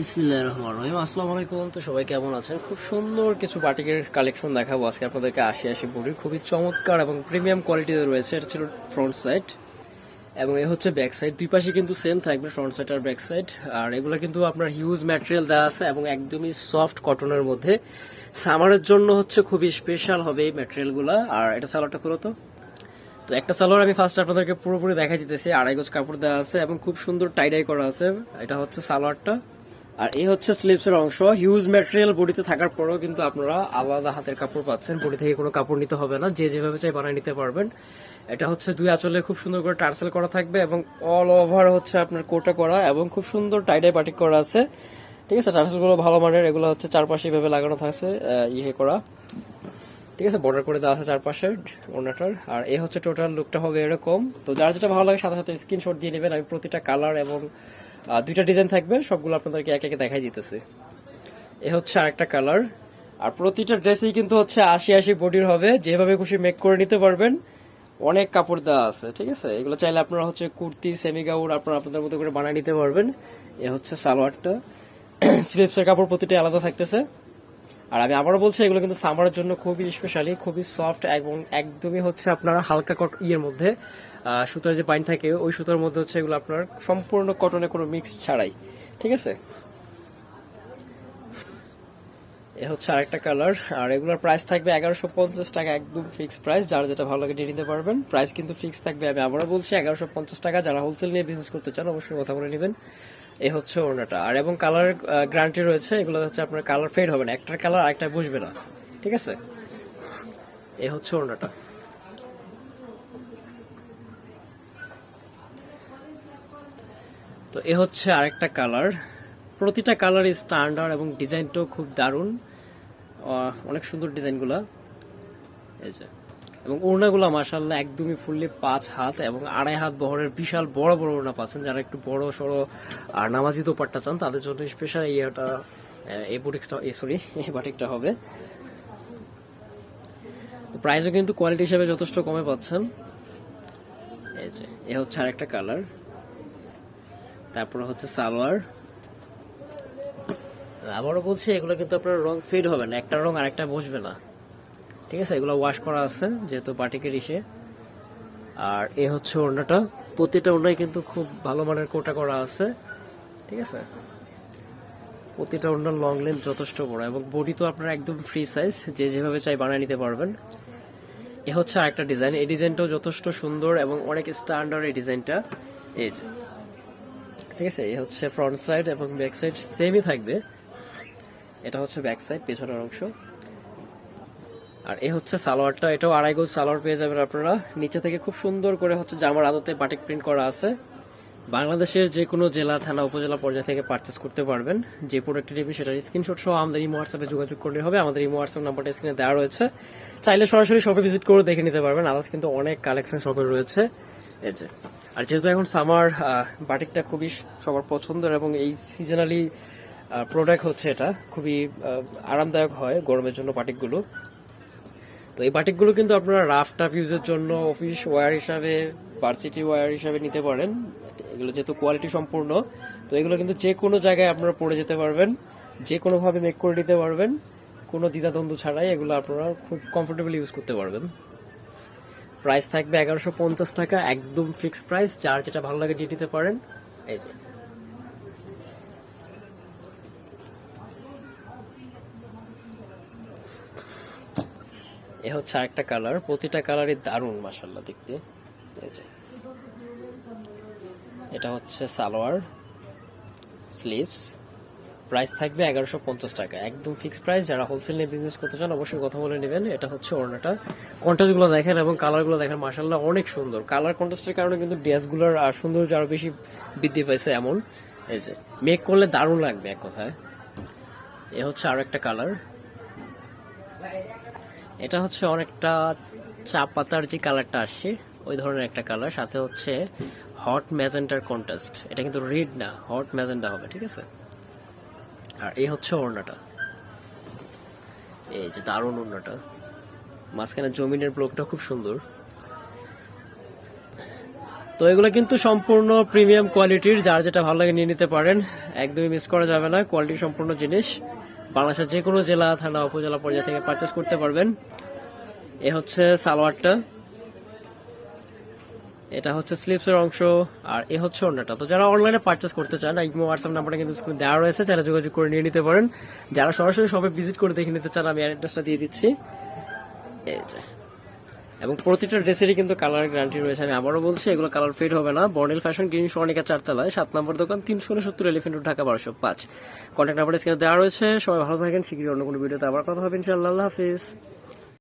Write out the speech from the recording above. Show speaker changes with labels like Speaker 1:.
Speaker 1: বিসমিল্লাহির রহমানির রহিম। আসসালামু আলাইকুম। তো সবাই কেমন আছেন? খুব সুন্দর কিছু বাটিকের কালেকশন দেখাবো। আজকে আপনাদেরকে আশি আশি বডির খুবই চমৎকার এবং প্রিমিয়াম কোয়ালিটিতে রয়েছে। এটা ছিল ফ্রন্ট সাইড। এবং এ হচ্ছে ব্যাক সাইড। দুই পাশে কিন্তু সেম থাকবে, ফ্রন্ট সাইড আর ব্যাক সাইড। আর এগুলো কিন্তু আপনার হিউজ ম্যাটেরিয়াল দেওয়া আছে এবং একদমই সফট কটনের মধ্যে। সামারের জন্য হচ্ছে খুবই স্পেশাল হবে এই ম্যাটেরিয়ালগুলো আর এটা সালোয়ারটা করো তো। তো একটা সালোয়ার আমি ফার্স্ট আপনাদেরকে পুরোপুরি দেখাই দিতেছি। আড়াই গজ কাপড় দেওয়া আছে এবং খুব সুন্দর টাইডাই করা আছে। এটা হচ্ছে সালোয়ারটা আর এই হচ্ছে স্লিপসের অংশ। হিউজ ম্যাটেরিয়াল বডিতে থাকার পরেও কিন্তু আপনারা আলাদা হাতের কাপড় পাচ্ছেন। বডি থেকে কোনো কাপড় নিতে হবে না। যে যেভাবে চাই বানিয়ে নিতে পারবেন। এটা হচ্ছে দুই আঁচলে খুব সুন্দর করে টার্সেল করা থাকবে এবং অল ওভার হচ্ছে আপনার কোটা করা এবং খুব সুন্দর টাইডাই বাটিক করা আছে। ঠিক আছে টার্সেলগুলো ভালো মানের। এগুলো হচ্ছে চারপাশে এভাবে লাগানো থাকছে ইয়ে করা। ঠিক আছে বর্ডার করে দেওয়া আছে চারপাশে ওনাটার। আর এই হচ্ছে টোটাল লুকটা হবে এরকম। তো যার যেটা ভালো লাগে সাথে সাথে স্ক্রিনশট দিয়ে নেবেন। আমি প্রতিটা কালার এবং দুইটা ডিজাইন থাকবে, সবগুলো আপনাদেরকে এক একে দেখাই দিতেছি। এ হচ্ছে আরেকটা কালার আর প্রতিটা ড্রেসই কিন্তু হচ্ছে আশি আশি বডির হবে। যেভাবে খুশি মেক করে নিতে পারবেন। অনেক কাপড় দেওয়া আছে, ঠিক আছে? এগুলো চাইলে আপনারা হচ্ছে কুর্তি সেমি গাউর আপনারা আপনাদের মতো করে বানিয়ে নিতে পারবেন। এ হচ্ছে সালোয়ারটা। স্লিপসের কাপড় প্রতিটা আলাদা থাকতেছে। আর আমি আবারও বলছি, এগুলো কিন্তু সামারের জন্য খুবই স্পেশালি খুবই সফট এবং একদমই হচ্ছে আপনার হালকা কট ইয়ের মধ্যে। সুতার যে পাইন থাকে, ওই সুতার মধ্যে হচ্ছে এগুলো আপনার সম্পূর্ণ কটনে কোনো মিক্স ছাড়াই। ঠিক আছে? এ হচ্ছে আরেকটা কালার আর এগুলোর প্রাইস থাকবে এগারোশো পঞ্চাশ টাকা, একদম ফিক্স প্রাইস যার যেটা ভালো লাগে নিয়ে নিতে পারবেন। প্রাইস কিন্তু ফিক্স থাকবে, আমি আবারও বলছি, এগারোশো পঞ্চাশ টাকা। যারা হোলসেল নিয়ে বিজনেস করতে চান, অবশ্যই কথা বলে নেবেন। এই হচ্ছে ওড়নাটা। আর এবং কালার গ্যারান্টি রয়েছে, এগুলো হচ্ছে আপনার কালার ফেড হবে না। একটার কালার আরেকটা বুঝবে না। ঠিক আছে? এই হচ্ছে ওড়নাটা। তো এ হচ্ছে আরেকটা কালার প্রতিটা কালারই স্ট্যান্ডার্ড এবং ডিজাইনটাও খুব দারুণ। অনেক সুন্দর ডিজাইনগুলো এই যে। এবং ওড়নাগুলো মাসাল্লাহ একদমই ফুললি পাঁচ হাত এবং আড়াই হাত বহরের বিশাল বড় বড় ওড়না পাচ্ছেন। যারা একটু বড়, সড়ো আর নামাজি দোপাট্টা চান, তাদের জন্য স্পেশাল ইয়েটা এই বুটিক্সটা এই সরি এই বাটিকটা হবে। প্রাইসও কিন্তু কোয়ালিটি হিসাবে যথেষ্ট কমে পাচ্ছেন। এই যে, এ হচ্ছে আরেকটা কালার তারপরে হচ্ছে সালোয়ার। আবারও বলছি, এগুলো কিন্তু আপনার রং ফেড হবে না, একটা রং আরেকটা বসবে না। ঠিক আছে, এগুলো ওয়াশ করা আছে, যেহেতু বাটিকের ইসে। আর এ হচ্ছে ওড়নাটা। প্রতিটা ওড়নায় কিন্তু খুব ভালো মানের কোটা করা আছে, ঠিক আছে? প্রতিটা ওড়নার লং লেন্থ যথেষ্ট বড়, এবং বডি তো আপনার একদম ফ্রি সাইজ যে যেভাবে চাই বানিয়ে নিতে পারবেন। এ হচ্ছে আরেকটা ডিজাইন এই ডিজাইনটাও যথেষ্ট সুন্দর এবং অনেক স্ট্যান্ডার্ড এই ডিজাইনটা এই যে, ঠিক আছে? এই হচ্ছে ফ্রন্ট সাইড এবং ব্যাক সাইড সেমই থাকবে। এটা হচ্ছে ব্যাক সাইড পেছনের অংশ। আর এ হচ্ছে সালোয়ারটা, এটাও আড়াই গোজ সালোয়ার পেয়ে যাবেন আপনারা। নিচে থেকে খুব সুন্দর করে হচ্ছে জামার আদতে বাটিক প্রিন্ট করা আছে। বাংলাদেশের যে কোনো জেলা, থানা, উপজেলা পর্যায় থেকে পারচেস করতে পারবেন। যে প্রোডাক্টটি নেবেন সেটার স্ক্রিনশট সহ আমাদের ইমো হোয়াটসঅ্যাপে যোগাযোগ করলে হবে। আমাদের ইমো হোয়াটসঅ্যাপ নাম্বারটা স্ক্রিনে দেওয়া রয়েছে। চাইলে সরাসরি শপে ভিজিট করে দেখে নিতে পারবেন। আদার্স কিন্তু অনেক কালেকশন শপে রয়েছে। এই যে, আর যেহেতু এখন সামার বাটিকটা খুবই সবার পছন্দের এবং এই সিজনালি প্রোডাক্ট হচ্ছে এটা। খুবই আরামদায়ক হয় গরমের জন্য বাটিকগুলো তো এই বাটিকগুলো কিন্তু আপনারা রাফ টাফ ইউজের জন্য অফিস ওয়্যার হিসাবে ভার্সিটি ওয়্যার হিসাবে নিতে পারেন। এগুলো যেহেতু কোয়ালিটি সম্পূর্ণ, তো এগুলো কিন্তু যে কোনো জায়গায় আপনারা পরে যেতে পারবেন। যে কোনোভাবে মেক করে নিতে পারবেন। কোনো দ্বিধাদ্বন্দ্ব ছাড়াই এগুলো আপনারা খুব কমফোর্টেবল ইউজ করতে পারবেন। প্রাইস থাকবে এগারোশো পঞ্চাশ টাকা, একদম ফিক্সড প্রাইস যার যেটা ভালো লাগে দিয়ে দিতে পারেন। এই যে। এ হচ্ছে আরেকটা কালার প্রতিটা কালারই দারুণ মাসাল্লাহ দেখতে। এটা হচ্ছে সালোয়ার স্লিভস প্রাইস থাকবে এগারোশো পঞ্চাশ টাকা। একদম ফিক্সড প্রাইস যারা হোলসেল নিয়ে বিজনেস করতে চান, অবশ্যই কথা বলে নেবেন। এটা হচ্ছে ওড়নাটা। কন্ট্রাস্টগুলো দেখেন এবং কালারগুলো দেখেন মাসাল্লাহ অনেক সুন্দর। কালার কন্ট্রাস্টের কারণে কিন্তু ড্রেসগুলোর আর সৌন্দর্য আরও বেশি বৃদ্ধি পাইছে এমন। এই যে। মেক করলে দারুণ লাগবে এক কথায়। এ হচ্ছে আরও একটা কালার এটা হচ্ছে অনেকটা চা পাতার যে কালারটা আসছে ওই ধরনের একটা কালার। সাথে হচ্ছে হট ম্যাজেন্টার কন্টেস্ট এটা কিন্তু রেড না হট ম্যাজেন্টা হবে, ঠিক আছে? আর এই হচ্ছে ওড়নাটা। এই যে দারুণ ওড়নাটা। মাঝখানে জমিনের ব্লকটা খুব সুন্দর। তো এগুলো কিন্তু সম্পূর্ণ প্রিমিয়াম কোয়ালিটির যার যেটা ভালো লাগে নিয়ে নিতে পারেন। একদমই মিস করা যাবে না। কোয়ালিটি সম্পূর্ণ জিনিস। বাংলাদেশের যে কোনো জেলা, থানা, উপজেলা পর্যায়ে থেকে পারচেস করতে পারবেন। এ হচ্ছে সালোয়ারটা। এটা হচ্ছে স্লিপসের অংশ, আর এ হচ্ছে অন্যটা তো যারা অনলাইনে পারচেস করতে চান ইমো হোয়াটসঅ্যাপ নাম্বারটা কিন্তু স্ক্রিন দেওয়া রয়েছে যারা যোগাযোগ করে নিয়ে নিতে পারেন। যারা সরাসরি সবাই ভিজিট করে দেখে নিতে চান, আমি অ্যাড্রেসটা দিয়ে দিচ্ছি। এই যে। এবং প্রতিটা ড্রেসেরই কিন্তু কালার গ্যারান্টি রয়েছে। আমি আবারও বলছি, এগুলো কালার ফেড হবে না। বর্নেল ফ্যাশন গ্রিন সোনিকা চারতলায়, সাত নম্বর দোকান, তিনশো উনসত্তর এলিফেন্ট ঢাকা বারোশো পাঁচ। কন্ট্যাক্ট নাম্বার স্ক্রিনে দেওয়া রয়েছে। সবাই ভালো থাকেন শীঘ্রই অন্য কোনো ভিডিওতে আবার কথা হবে, ইনশাআল্লাহ। আল্লাহ হাফিজ।